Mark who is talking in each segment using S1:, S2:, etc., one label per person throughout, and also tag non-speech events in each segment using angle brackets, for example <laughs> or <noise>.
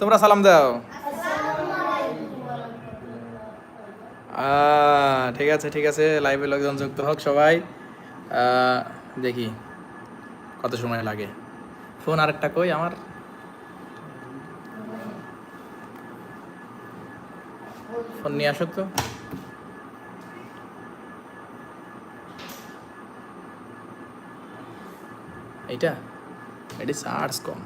S1: তোমরা সালাম দাও। ঠিক আছে ঠিক আছে লাইভে লোকজন যুক্ত হোক সবাই। দেখি কত সময় লাগে। ফোন আরেকটা কই আমার? ফোন নিয়ে আসো তো। এইটা? এটি চার্জ কম।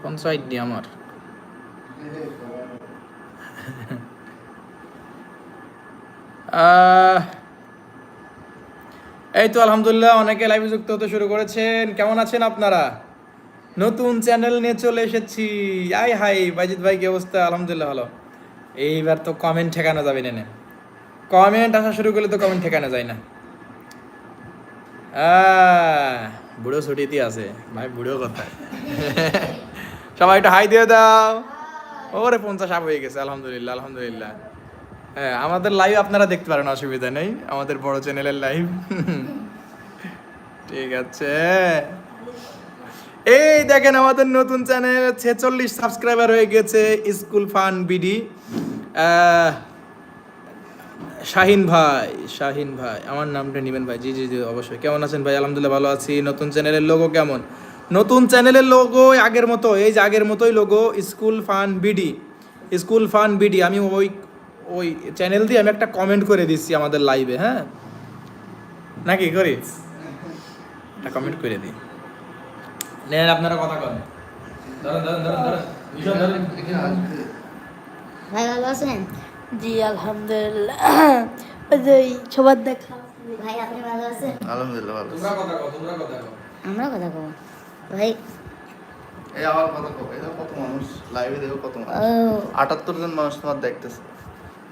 S1: ফোন সাইড দি আমার। এই তো আলহামদুলিল্লাহ অনেকে লাইভে যুক্ত হতে শুরু করেছেন। কেমন আছেন আপনারা? নতুন চ্যানেল নিয়ে চলে এসেছি। আই হাই বাজিদ ভাই কি অবস্থা? আলহামদুলিল্লাহ ভালো। এইবার তো কমেন্ট ঠেকানো যাবে না কমেন্ট আসা শুরু করলে তো কমেন্ট ঠেকানো যায় না। আহ, বুড়ো ছুটিতে আছে। ভাই, বুড়ো কথা <laughs> সবাই একটু হাই দিয়ে দাও। ওরে, পঞ্চাশ আপ হয়ে গেছে, আলহামদুলিল্লাহ আলহামদুলিল্লাহ। হ্যাঁ আমাদের লাইভ আপনারা দেখতে পারেন, অসুবিধা নেই। আমাদের বড় চ্যানেলের লাইভ ঠিক আছে। এই দেখেন, আমাদের নতুন চ্যানেল ছেচল্লিশ সাবস্ক্রাইবার হয়ে গেছে স্কুল ফান বিডি শাহিন ভাই শাহিন ভাই, আমার নামটা নিবেন ভাই, জি জি জি, অবশ্যই। কেমন আছেন ভাই? আলহামদুলিল্লাহ ভালো আছি। নতুন চ্যানেলের লোগো কেমন? নতুন চ্যানেলের লোগো আগের মতো, এই যে আগের মতোই logo school fun BD school fun BD আমি ওই ওই চ্যানেল দিয়ে আমি একটা কমেন্ট করে দিচ্ছি আমাদের লাইভে হ্যাঁ? নাকি করি? একটা কমেন্ট করে দিই। নেন, আপনারা কথা কন ধরেন ধরেন ধরেন।
S2: ভাই, ভালো আছেন?
S3: জি আলহামদুলিল্লাহ। <clears throat> ওই যে সবার দেখা।
S2: ভাই আপনি ভালো আছেন?
S4: আলহামদুলিল্লাহ ভালো
S1: তোমরা কথা কও তোমরা কথা কও।
S2: আমরা কথা কব ভাই।
S4: এই আমার কথা কো এই কত মানুষ লাইভে দেখো কত মানুষ।
S2: ও।
S4: আটাত্তর জন মানুষ তোমার দেখতেছে।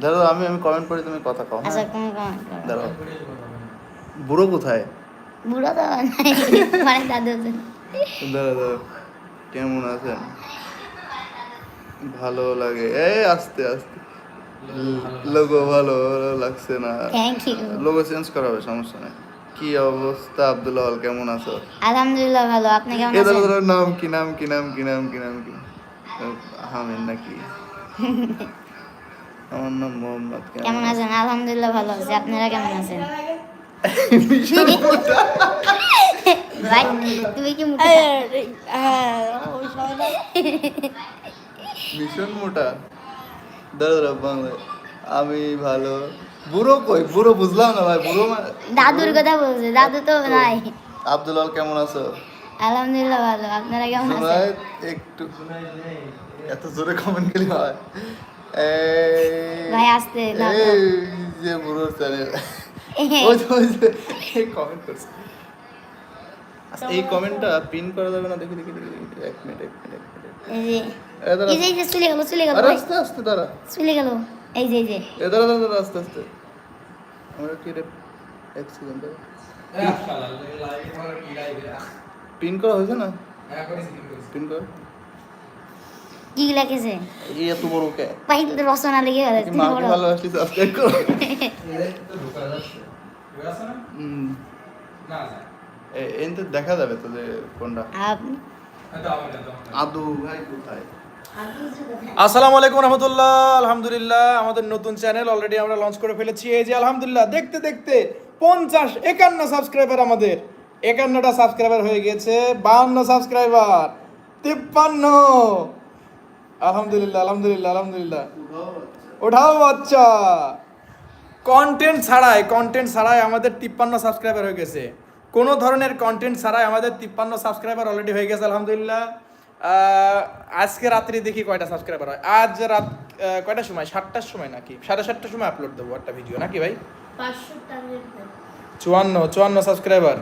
S4: ধরো আমি আমি কমেন্ট করি তুমি কথা কও।
S2: আচ্ছা
S4: হ্যাঁ?
S2: কোন কমেন্ট করো
S4: দাঁড়াও বুড়ো কোথায়?
S2: বুড়ো তো নাই মানে দাদু।
S4: দাঁড়া দাঁড়া কেমন আছেন? ভালো লাগে। এই আস্তে আস্তে। লোগো ভালো লাগছে না।
S2: থ্যাংক ইউ
S4: লোগো চেঞ্জ করা হবে সমস্যা নেই। কি অবস্থা আব্দুল হল কেমন আছো?
S2: আলহামদুলিল্লাহ ভালো আপনি কেমন আছেন?
S4: দাঁড়া নাম কি নাম কি নাম কি নাম কি নাম কি? হামিদ নাকি? <laughs> আমার নাম মোহাম্মদ
S2: কেমন আছেন? আলহামদুলিল্লাহ ভালো আছি আপনারা কেমন আছেন? <laughs> ভাই তুমি কি
S4: মোটা। দাঁড়া দাঁড়া বাংলা। আমি ভালো। বুড়ো কই? বুড়ো বুঝলাম না ভাই বুড়ো
S2: দাদুর কথা বলছে দাদু তো নাই।
S4: আব্দুল হল কেমন আছো?
S2: আলহামদুলিল্লাহ ভালো আপনারা কেমন আছেন?
S4: একটু এত জোরে কমেন্ট গেলে হয় এই
S2: ভাই আসতে
S4: এই যে বুড়ো চ্যানেল। ওই <laughs> ওই যে কমেন্ট করছে। আচ্ছা, এই কমেন্টটা পিন করা যাবে না? দেখি দেখি দেখি দেখি। এক মিনিট এক মিনিট এক মিনিট
S2: এই যে
S4: এ দাঁড়া।
S2: এই যে চলে গেল চলে গেল
S4: আস্তে আস্তে দাঁড়া।
S2: চলে গেল। এই যে এই যে।
S4: এ দাঁড়া দাঁড়া দাঁড়া আস্তে আস্তে। আমরা কি রে এক সেকেন্ড পিন করা হয়েছে না? পিন কর।
S2: কি লাগেছে?
S4: এই এত বড় কে?
S2: ভাই রচনা লেগে গেল
S4: কি মাকে ভালোবাসি সাবস্ক্রাইব করো। হুম। এনতে দেখা যাবে তো যে কোনটা
S2: আপনি
S4: আদু ভাই কোথায়?
S1: আসসালামু আলাইকুম রহমতুল্লাহ, আলহামদুলিল্লাহ, আমাদের নতুন চ্যানেল অলরেডি আমরা লঞ্চ করে ফেলেছি। এই যে আলহামদুলিল্লাহ, দেখতে দেখতে পঞ্চাশ একান্ন সাবস্ক্রাইবার আমাদের। একান্নটা সাবস্ক্রাইবার হয়ে গেছে বাহান্ন সাবস্ক্রাইবার তিপ্পান্ন। আলহামদুলিল্লাহ আলহামদুলিল্লাহ আলহামদুলিল্লাহ। ওঠাও বাচ্চা। কন্টেন্ট ছাড়াই কন্টেন্ট ছাড়াই আমাদের তিপ্পান্ন সাবস্ক্রাইবার হয়ে গেছে। কোনো ধরনের কন্টেন্ট ছাড়াই আমাদের তিপ্পান্ন সাবস্ক্রাইবার অলরেডি হয়ে গেছে, আলহামদুলিল্লাহ। আজকে রাত্রি দেখি কয়টা সাবস্ক্রাইবার হয়? আজ রাত কয়টার সময়? সাতটার সময় নাকি? সাড়ে সাতটার সময় আপলোড দেবো একটা ভিডিও নাকি ভাই? চুয়ান্ন চুয়ান্ন সাবস্ক্রাইবার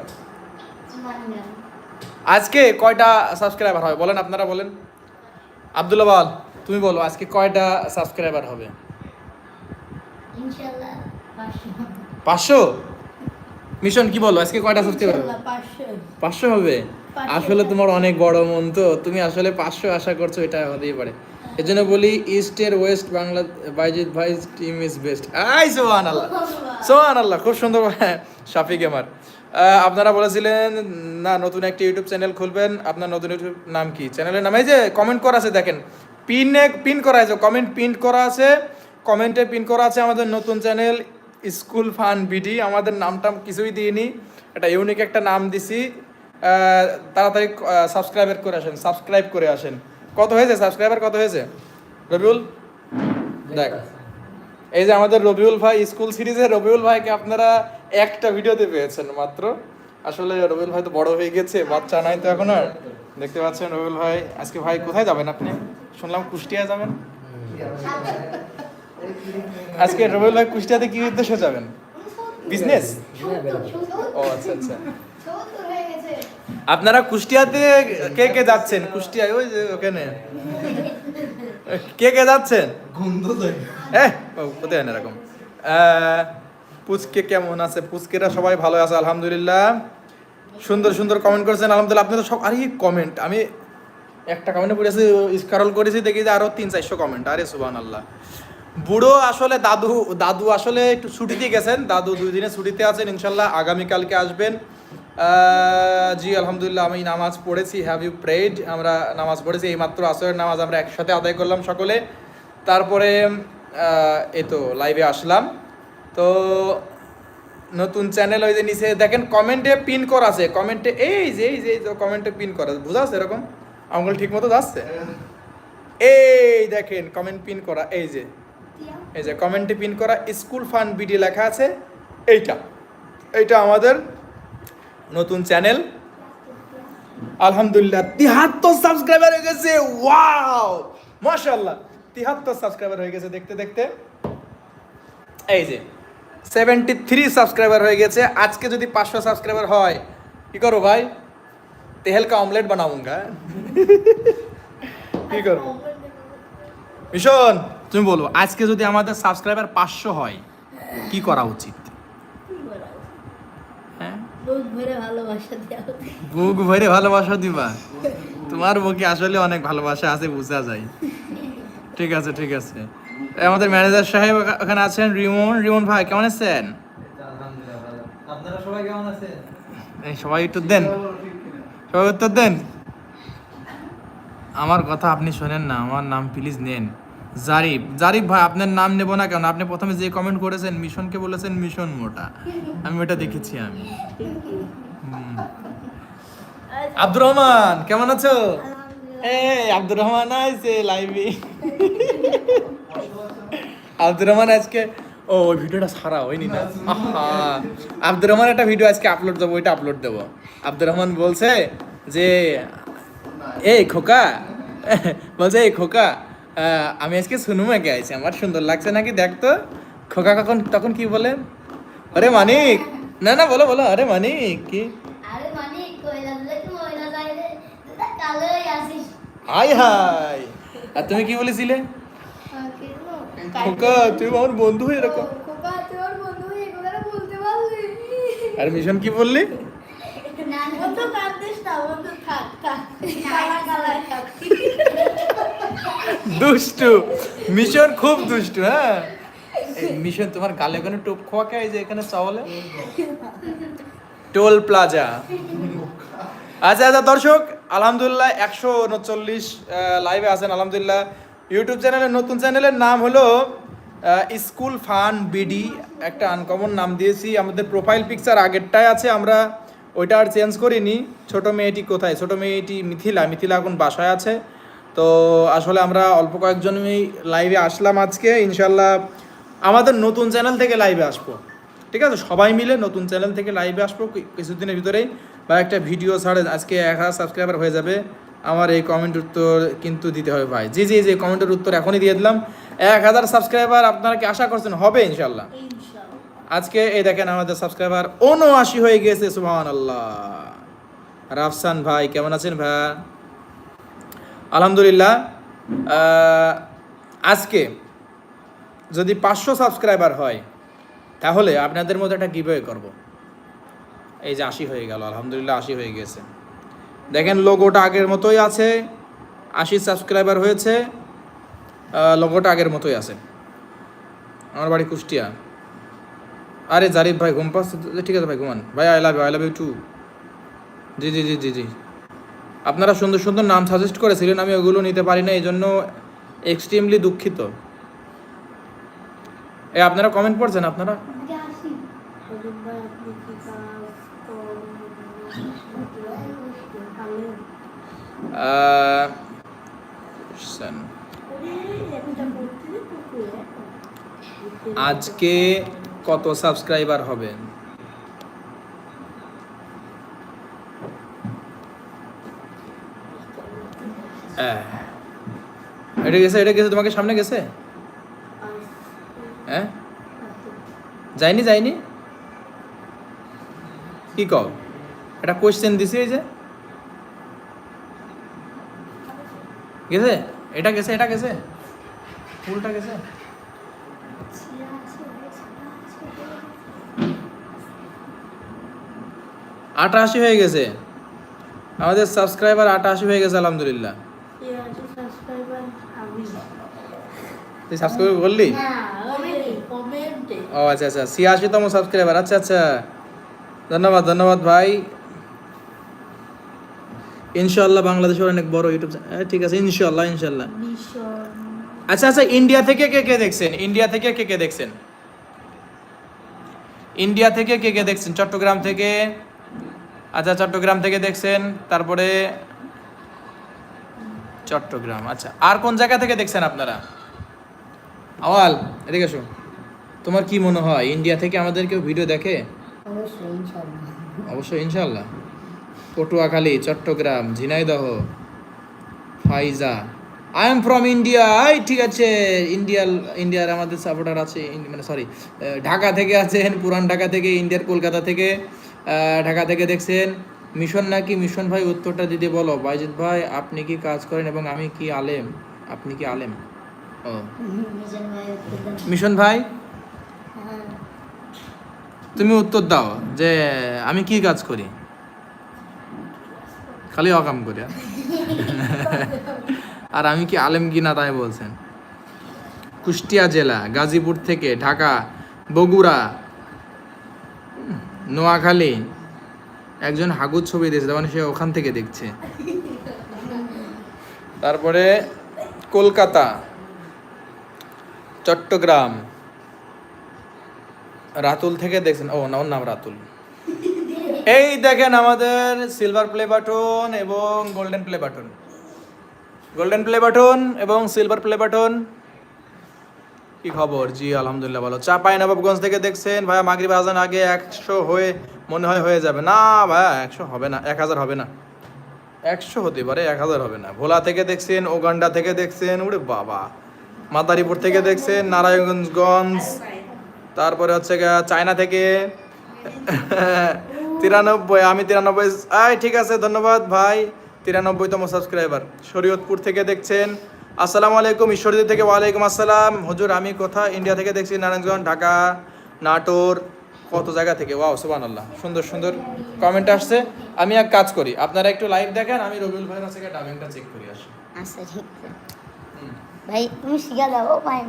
S1: আজকে কয়টা সাবস্ক্রাইবার হবে? বলেন আপনারা বলেন। আব্দুল্লাহ বল তুমি বলো আজকে কয়টা সাবস্ক্রাইবার হবে?
S2: পাঁচশো?
S1: মিশন কি বলো? আজকে কয়টা সাবস্ক্রাইবার
S3: পাঁচশো।
S1: হবে? আসলে তোমার অনেক বড় মন তো তুমি আসলে পাঁচশো আশা করছ এটা হতেই পারে। এই জন্য বলি ইস্টের ওয়েস্ট বাংলা বাইজিৎ ভাই টিম ইজ বেস্ট আই সোহান আল্লাহ সোহান আল্লাহ খুব সুন্দর শাফিক আমার আহ, আপনারা বলেছিলেন না নতুন একটি ইউটিউব চ্যানেল খুলবেন। আপনার নতুন ইউটিউব নাম কি? চ্যানেলের নাম এই যে কমেন্ট করা আছে দেখেন। পিনে পিন করা আছে কমেন্ট পিন করা আছে। কমেন্টে পিন করা আছে আমাদের নতুন চ্যানেল স্কুল ফান বিডি, আমাদের নামটা কিছুই দিইনি। একটা ইউনিক একটা নাম দিছি। তাড়াতাড়ি সাবস্ক্রাইবার করে আসেন সাবস্ক্রাইব করে আসেন। কত হয়েছে? সাবস্ক্রাইবার কত হয়েছে? রবিউল? দেখ। এই যে আমাদের রবিউল ভাই, স্কুল সিরিজে রবিউল ভাইকে আপনারা একটা ভিডিওতে পেয়েছেন মাত্র। আসলে রবিউল ভাই তো বড় হয়ে গেছে, বাচ্চা নাই তো এখন। আর দেখতে পাচ্ছেন রবিউল ভাই, আজকে ভাই কোথায় যাবেন আপনি? শুনলাম কুষ্টিয়া যাবেন। আজকে রবিউল ভাই কুষ্টিয়াতে কি উদ্দেশ্যে যাবেন? বিজনেস ও আচ্ছা আচ্ছা। আপনারা কুষ্টিয়াতে কে কে যাচ্ছেন? কুষ্টিয়ায় ওই যে ওখানে। কে কে যাচ্ছেন? কোথায় না এরকম। পুচকে কেমন আছে? পুচকেরা সবাই ভালো আছে, আলহামদুলিল্লাহ। সুন্দর সুন্দর কমেন্ট করেছেন, আলহামদুলিল্লাহ। আপনারা সব, আরে কমেন্ট আমি একটা কমেন্টে পড়েছি, স্কারল করেছি, দেখি যে আরও তিন, চারশো কমেন্ট আরে সুবান আল্লাহ বুড়ো আসলে দাদু দাদু আসলে একটু ছুটিতে গেছেন। দাদু দুই দিনে ছুটিতে আছেন, ইনশাল্লাহ আগামীকালকে আসবেন। জি, আলহামদুলিল্লাহ, আমি নামাজ পড়েছি হ্যাভ ইউ প্রেড আমরা নামাজ পড়েছি, এইমাত্র আসরের নামাজ আমরা একসাথে আদায় করলাম সকলে। তারপরে এই তো লাইভে আসলাম। তো নতুন চ্যানেল ওই যে নিচে দেখেন কমেন্টে পিন করা আছে। কমেন্টে এই যে এই যে, এই তো কমেন্টে পিন করা আছে। বোঝা যাচ্ছে এরকম? আঙুল ঠিক মতো যাচ্ছে? এই দেখেন কমেন্ট পিন করা, এই যে। এই যে কমেন্টে পিন করা স্কুল ফান্ড বিডি লেখা আছে, এইটা। এইটা আমাদের নতুন চ্যানেল। আলহামদুলিল্লাহ, তিহাত্তর সাবস্ক্রাইবার হয়ে গেছে, ওয়াও! মাশাআল্লাহ, তিহাত্তর সাবস্ক্রাইবার হয়ে গেছে দেখতে দেখতে। এই যে সেভেন্টি থ্রি সাবস্ক্রাইবার হয়ে গেছে, আজকে যদি পাঁচশো সাবস্ক্রাইবার হয়, কি করো ভাই? তেহেলকা অমলেট বানাউঙ্গা কি করব? মিশন! তুমি বলো আজকে যদি আমাদের সাবস্ক্রাইবার পাঁচশো হয় কি করা উচিত? হ্যাঁ?
S3: বুক ভরে ভালোবাসা দেওয়া
S1: বুক ভরে ভালোবাসা দিবা? তোমার বুকে আসলে অনেক ভালোবাসা আছে বোঝা যায়। ঠিক আছে ঠিক আছে। এই আমাদের ম্যানেজার সাহেব ওখা- ওখানে আছেন রিমন। রিমন ভাই কেমন আছেন?
S5: সবাই কেমন আছেন?
S1: এই সবাই একটু দেন। সবাই উত্তর দেন। আমার কথা আপনি শোনেন না আমার নাম প্লিজ নেন। জারিফ জারিফ ভাই আপনার নাম নেব না কেন? আপনি প্রথমে যে কমেন্ট করেছেন মিশনকে বলেছেন মিশন মোটা। আমি ওটা দেখেছি আমি। আব্দুর রহমান কেমন আছো? এই আব্দুর রহমান আইছে লাইভে আব্দুর রহমান আজকে ও ওই ভিডিওটা সারা হয়নি না। আহা। আব্দুর রহমান একটা ভিডিও আজকে আপলোড দেবো ওইটা আপলোড দেবো। আব্দুর রহমান বলছে যে এই খোকা বলছে এই খোকা আমি আজকে সুনুমাকে আইছি আমার সুন্দর লাগছে নাকি দেখ তো। খোকা কখন তখন কি বলে? আরে মানিক না না বলো বলো আরে মানিক কি?
S2: আরে কইলা দিলে কি ময়লা যায় রে। কালোই আসিস।
S1: High high. আর তুমি কি বলেছিলে? খোকা তুমি আমার বন্ধু হয়ে এরকম।
S3: খোকা তোর বন্ধু এই কথাটা বলতে পারলি।
S1: আর মিশন কি বললি?
S2: না
S3: বন্ধু কাঁদিস না বন্ধু থাক থাক। কালা কালা থাক
S1: দুষ্টু। মিশন খুব দুষ্টু হ্যাঁ? মিশন, তোমার গালে ওখানে টোপ খোয়া এই যে এখানে চাওয়ালে? Toll plaza. আচ্ছা আচ্ছা দর্শক, আলহামদুলিল্লাহ একশো উনচল্লিশ লাইভে আছেন, আলহামদুলিল্লাহ। ইউটিউব চ্যানেলের নতুন চ্যানেলের নাম হলো স্কুল ফান বিডি। একটা আনকমন নাম দিয়েছি। আমাদের প্রোফাইল পিকচার আগেরটায় আছে, আমরা ওইটা আর চেঞ্জ করিনি। ছোট মেয়েটি কোথায়? ছোট মেয়েটি মিথিলা। মিথিলা এখন বাসায় আছে। তো আসলে আমরা অল্প কয়েকজনই লাইভে আসলাম আজকে ইনশাল্লাহ আমাদের নতুন চ্যানেল থেকে লাইভে আসব। ঠিক আছে? সবাই মিলে নতুন চ্যানেল থেকে লাইভে আসব কিছুদিনের ভিতরেই। বা একটা ভিডিও ছাড়ে আজকে এক হাজার সাবস্ক্রাইবার হয়ে যাবে। আমার এই কমেন্ট উত্তর কিন্তু দিতে হবে ভাই। জি জি জি কমেন্টের উত্তর এখনই দিয়ে দিলাম। এক হাজার সাবস্ক্রাইবার আপনারা কি আশা করছেন? হবে ইনশাল্লাহ আজকে এই দেখেন আমাদের সাবস্ক্রাইবার উনআশি হয়ে গেছে সুবহান আল্লাহ রাফসান ভাই কেমন আছেন ভাই? আলহামদুলিল্লাহ আজকে যদি পাঁচশো সাবস্ক্রাইবার হয়, তাহলে আপনাদের মধ্যে একটা গিভওয়ে করব। এই যে আশি হয়ে গেল, আলহামদুলিল্লাহ আশি হয়ে গেছে। দেখেন লোগোটা আগের মতোই আছে, আশি সাবস্ক্রাইবার হয়েছে লোগোটা আগের মতোই আছে। আমার বাড়ি কুষ্টিয়া। আরে জারিফ ভাই, ঘুম পাচ্ছে ঠিক আছে ভাই, ঘুমান। ভাই I love you I love you too জি জি জি জি জি। আপনারা সুন্দর সুন্দর নাম সাজেস্ট করেছিলেন, আমি ওগুলো নিতে পারি না এই জন্য এক্সট্রিমলি দুঃখিত। এ আপনারা কমেন্ট পড়ছেন, আপনারা?
S2: আজকে
S1: কত সাবস্ক্রাইবার হবেন আহ, এটা গেছে এটা গেছে তোমাকে সামনে গেছে? হ্যাঁ? যায়নি যায়নি? কি কও? এটা কোশ্চেন দিছি এই যে। গেছে? এটা গেছে এটা গেছে? ফুলটা গেছে? আটাশি হয়ে গেছে। আমাদের সাবস্ক্রাইবার আটাশি হয়ে গেছে আলহামদুলিল্লাহ
S3: সাবস্ক্রাইবার আমি
S1: তুই সাবস্ক্রাইব করলি?
S3: কমেন্টে
S1: ও আচ্ছা আচ্ছা ছিয়াশিতম সাবস্ক্রাইবার আচ্ছা আচ্ছা। ধন্যবাদ ধন্যবাদ ভাই। ইনশাল্লাহ বাংলাদেশের অনেক বড় ইউটিউব ঠিক আছে ইনশাল্লাহ ইনশাল্লাহ আচ্ছা আচ্ছা ইন্ডিয়া থেকে কে কে দেখছেন? ইন্ডিয়া থেকে কে কে দেখছেন? ইন্ডিয়া থেকে কে কে দেখছেন? চট্টগ্রাম থেকে। আচ্ছা চট্টগ্রাম থেকে দেখছেন তারপরে চট্টগ্রাম। আচ্ছা আর কোন জায়গা থেকে দেখছেন আপনারা? আওয়াল, এদিকে এসো। তোমার কি মনে হয়, ইন্ডিয়া থেকে আমাদের কেউ ভিডিও দেখে?
S2: অবশ্যই
S1: ইনশাল্লাহ Patuakhali, Chittagong, Jhenaidah, Faiza. I am from India I ঠিক আছে। ইন্ডিয়ার ইন্ডিয়ার আমাদের সাপোর্টার আছে মানে সরি ঢাকা থেকে আছেন, পুরান ঢাকা থেকে, ইন্ডিয়ার কলকাতা থেকে ঢাকা থেকে দেখছেন। মিশন নাকি? মিশন ভাই, উত্তরটা দিতে বলো। বাইজিৎ ভাই, আপনি কি কাজ করেন এবং আমি কি আলেম? আপনি কি আলেম? ও।
S2: মিশন ভাই?
S1: তুমি উত্তর দাও যে আমি কি কাজ করি? খালি অকাম করি আর। আমি কি আলেম কি না তাই বলছেন? কুষ্টিয়া জেলা, গাজীপুর থেকে ঢাকা, বগুড়া নোয়াখালী। একজন হাগুর ছবি দিয়েছে মানে সে ওখান থেকে দেখছে। তারপরে কলকাতা। চট্টগ্রাম। রাতুল থেকে দেখছেন। ও, না, ওর নাম রাতুল। এই দেখেন আমাদের সিলভার প্লে বাটন এবং golden play button golden play button এবং সিলভার প্লে বাটন কি খবর? জি, আলহামদুলিল্লাহ ভালো। চাপাই নবাবগঞ্জ থেকে দেখছেন। ভাইয়া, মাগরিব আজান আগে একশো হয়ে, মনে হয় হয়ে যাবে। না, ভাইয়া, একশো হবে না, এক হাজার হবে না। একশো হতে পারে, এক হাজার হবে না। ভোলা থেকে দেখছেন, ওগান্ডা থেকে দেখছেন। ওরে বাবা। মাদারীপুর থেকে দেখছেন নারায়ণগঞ্জগঞ্জ তারপরে হচ্ছে চায়না থেকে। <laughs> তিরানব্বই, আমি তিরানব্বই আই ঠিক আছে, ধন্যবাদ ভাই। তিরানব্বইতম সাবস্ক্রাইবার, শরীয়তপুর থেকে দেখছেন। আসসালামু আলাইকুম, ঈশ্বরদী থেকে ওয়ালাইকুম আসসালাম। হুজুর, আমি কোথায় ইন্ডিয়া থেকে দেখছি নারায়ণগঞ্জ, ঢাকা, নাটোর, কত জায়গা থেকে? ওয়াও সুবান আল্লাহ সুন্দর সুন্দর কমেন্ট আসছে। আমি এক কাজ করি, আপনারা একটু লাইভ দেখেন, আমি রবিউল ভাইয়ের কাছে ডাবিংটা চেক করি, আসি।
S2: আচ্ছা ভাই তুমি শিখা দাও ভাই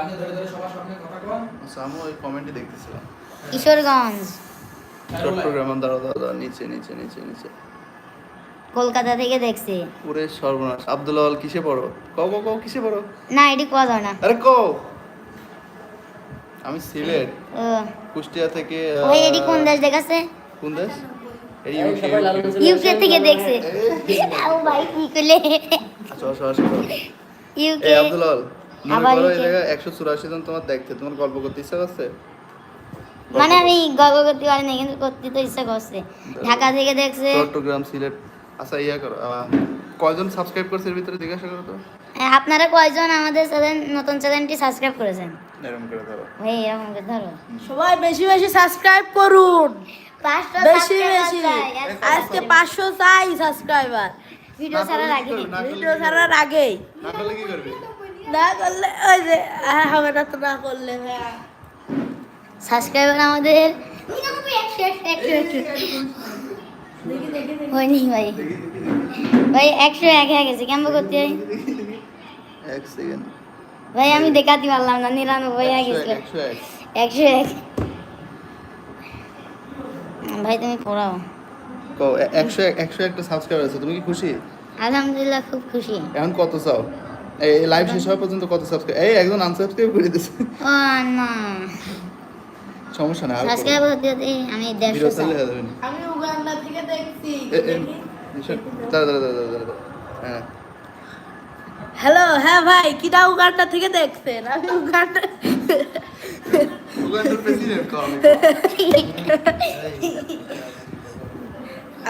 S1: আপনি ধরে ধরে সবার সামনে কথা কন
S4: আচ্ছা আমি ওই কমেন্টে দেখতেছিলাম।
S2: কিশোরগঞ্জ।
S4: চট্টগ্রাম দাঁড়া নিচে নিচে নিচে নিচে।
S2: কলকাতা থেকে দেখছি।
S4: পুরে সর্বনাশ। আব্দুল আওয়াল কিসে পড়ো? কও কও কও কিসে পড়ো?
S2: না এটি কোয়া যায় না।
S4: আরে কও। আমি সিলেট কুষ্টিয়া থেকে
S2: ওই এটি কোন দেশ দেখাছে
S4: কোন দেশ?
S2: ইউকে থেকে দেখছে। ও ভাই কি করলে?
S4: আচ্ছা আসো।
S2: ইউকে
S4: এই আব্দুল
S2: আবার
S4: এই একশো চুরাশি জন তোমার দেখতে তোমার গল্প করতে ইচ্ছা করছে?
S2: মানে আমি গর্ব করতে পারি না কিন্তু করতে তো ইচ্ছা করছে। ঢাকা থেকে দেখছে।
S4: চট্টগ্রাম সিলেট আচ্ছা ইয়া করো কয়জন সাবস্ক্রাইব করছে এর ভিতরে জিজ্ঞাসা করো তো।
S2: হ্যাঁ, আপনারা কয়জন আমাদের চ্যানেল নতুন চ্যানেলটি সাবস্ক্রাইব করেছেন?
S4: এরকম করে ধরো।
S2: ভাই এরকম করে ধরো।
S3: সবাই বেশি বেশি সাবস্ক্রাইব করুন।
S2: পাঁচটা
S3: বেশি বেশি। আজকে পাঁচশো চাই সাবস্ক্রাইবার
S2: ভিডিও ছাড়ার আগে।
S3: ভিডিও ছাড়ার আগেই
S4: না করলে কি করবি?
S3: না করলে ওই যে হবে না তো না করলে
S2: সাবস্ক্রাইবার আমাদের হয়নি ভাই। ভাই একশো এক হয়ে গেছে কেমন করতে হয়?
S4: এক সেকেন্ড
S2: ভাই আমি দেখাতে পারলাম না নিরানব্বই হয়ে
S4: একশো এক
S2: গেছিল
S4: একশো এক।
S2: ভাই তুমি পড়াও।
S4: একশো একশো একটা সাবস্ক্রাইবার আছে তুমি কি খুশি?
S2: আলহামদুলিল্লাহ খুব খুশি।
S4: এখন কত চাও? এই লাইভ শেষ হওয়া পর্যন্ত কত সাবস্ক্রাইব এই একজন আনসাবস্ক্রাইব করে দিয়েছে
S2: ও না।
S4: সমস্যা নাই আর
S2: সাবস্ক্রাইব আমি দেড়শো
S4: ভিডিও
S2: চাই।
S4: চালিয়ে যাবে। না।
S3: আমি উগান্ডা থেকে দেখছি
S4: দাঁড়া, দাঁড়া, দাঁড়া, দাঁড়া। হ্যাঁ।
S3: হ্যালো হ্যাঁ ভাই কিটা উগান্ডা থেকে দেখছেন? আমি উগান্ডা
S4: উগান্ডার প্রেসিডেন্ট আমি। <laughs>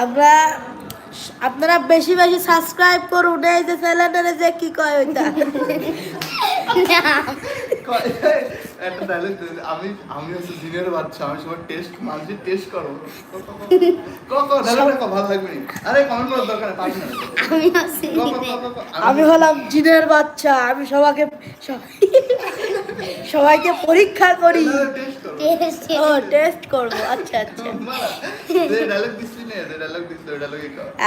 S3: আমরা আপনারা বেশি বেশি সাবস্ক্রাইব করুন এই যে চ্যানেলের যে কি কয় ওইটা।
S4: আমি আমি হচ্ছে জিনিয়র বাচ্চা আমি সবার টেস্ট মাঝে টেস্ট করো। কত ডায়লগটা কো ভালো লাগবে আরে কমেন্ট করার দরকার নেই পারবি না।
S2: আমি
S3: হলাম জিনের বাচ্চা আমি সবাইকে সবাইকে পরীক্ষা করি।
S4: টেস্ট
S3: করব আচ্ছা আচ্ছা।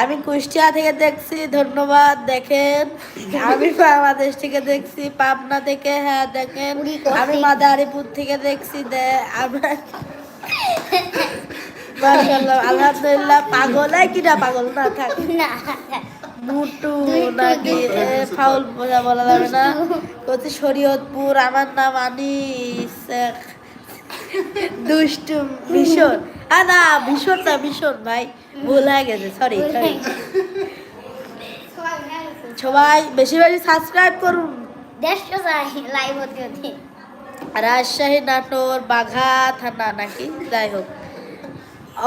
S3: আমি কুষ্টিয়া থেকে দেখছি ধন্যবাদ দেখেন। আমি বাংলাদেশ থেকে দেখছি পাবনা থেকে হ্যাঁ দেখেন। আমি মাদারীপুর থেকে দেখছি আমরা আলহামদুলিল্লাহ পাগল। কিটা পাগল? না থাক।
S2: না।
S3: মুটু নাকি ফাউল বোঝা বলা যাবে না। শরীয়তপুর আমার নাম আনিস। দুষ্টু ভীষণ। আ না ভীষণ না ভীষণ ভাই। ভুল হয়ে গেছে সরি সরি সবাই বেশি বেশি সাবস্ক্রাইব করুন রাজশাহী নাটোর বাঘা থানা নাকি? যাই হোক।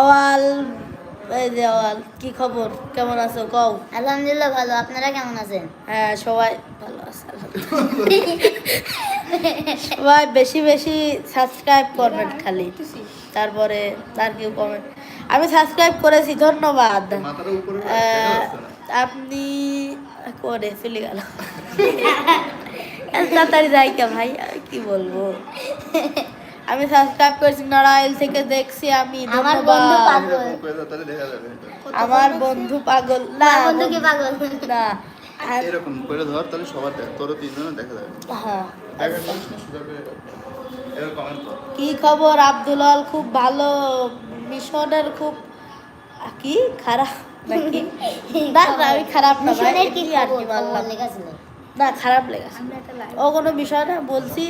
S3: অওয়াল এই যে অওয়াল কি খবর? কেমন আছো? কও।
S2: আলহামদুলিল্লাহ ভালো। আপনারা কেমন আছেন?
S3: হ্যাঁ সবাই ভালো আছে সবাই বেশি বেশি সাবস্ক্রাইব করবেন খালি। তারপরে আর কেউ কমেন্ট আমি সাবস্ক্রাইব করেছি ধন্যবাদ। আপনি করে চলে গেল। তাড়াতাড়ি যাই কে ভাই? আর কি বলব? আমি সাবস্ক্রাইব করেছি নড়াইল থেকে দেখছি আমি
S2: আমার বন্ধু পাগল।
S3: আমার বন্ধু পাগল। না
S2: বন্ধু কি পাগল।
S3: না
S4: এরকম করে ধর তাহলে সবার দেখ তোর তিনজনে দেখা যাবে।
S3: হ্যাঁ। কি খবর আব্দুলাল? খুব ভালো। মিশনের খুব কি? খারাপ? নাকি? <laughs> না না আমি খারাপ না ভাই।
S2: মিশনের কি
S3: আর কি না খারাপ লেগেছে। ও কোনো বিষয় না বলছি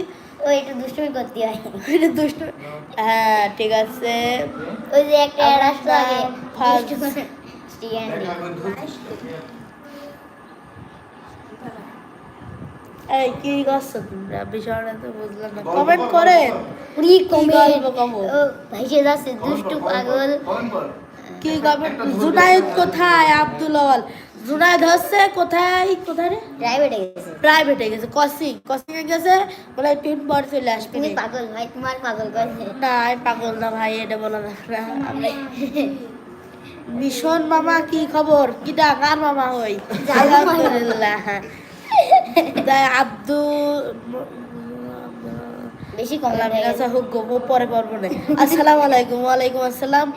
S2: ও একটু দুষ্টুমি করতে হয়।
S3: দুষ্ট হ্যাঁ ঠিক আছে।
S2: ওই যে একটা আসতো আগে
S3: এই কি করছ তোমরা? বিষয়টা তো বুঝলাম না। কমেন্ট করেন
S2: উড়ি কমেন্ট
S3: গল্প কব?
S2: ও ভাইসে যাচ্ছে দুষ্টু পাগল।
S3: কি কমেন্ট কোথায়? আব্দুল আওয়াল। জুনাইদ হচ্ছে কোথায় কোথায় রে?
S2: প্রাইভেটে গেছে।
S3: প্রাইভেটে গেছে কসিং কসিং এ গেছে বলে পর চলে আসবে
S2: তুমি পাগল ভাই তোমার পাগল করছে
S3: না আমি পাগল না ভাই এটা বলা না। মিশন মামা কি খবর? কি কার মামা হই আলহামদুলিল্লাহ। তাই আব্দুল
S2: বেশি কম
S3: কাছে হোক গো পরে পারব না। আসসালামু আলাইকুম ওয়ালাইকুম আসসালাম।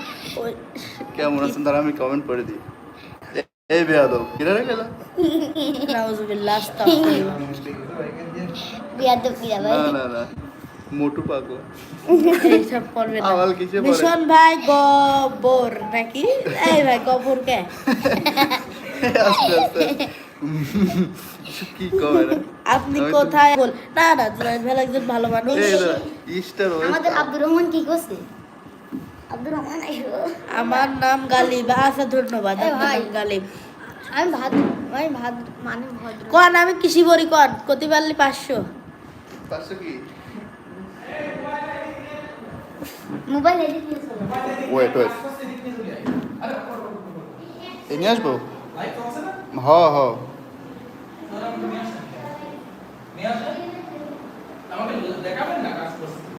S4: কেমন আছেন? তারা আমি কমেন্ট করে দিই। এই বেয়াদব কিরা রে গেলা
S3: নাউজুবিল্লাহ আস্তাগফিরুল্লাহ।
S2: বিয়ার তো ভাই?
S4: না না না মোটু পাগল।
S3: এইসব করবে না।
S4: আওয়াল কিসে পড়ে?
S3: মিশন ভাই গবর নাকি? এই ভাই গবর কে?
S4: আস্তে আস্তে। কি কবে
S3: আপনি কোথায় বল না না ভাই একজন ভালো মানুষ।
S2: আমাদের আব্দুর রহমান কি করছে?
S3: আমার নাম গালিব। আচ্ছা ধন্যবাদ গালিব।
S2: আমি ভাত আমি ভাত মানে ভদ্র।
S3: কন আমি কৃষি বড়ি কন কতি পারলি পাঁচশো।
S4: পাঁচশো কি?
S2: Mobile
S4: wait wait. এই নিয়ে আসব? হ হ।
S1: দেখাবেন না কাজ করছি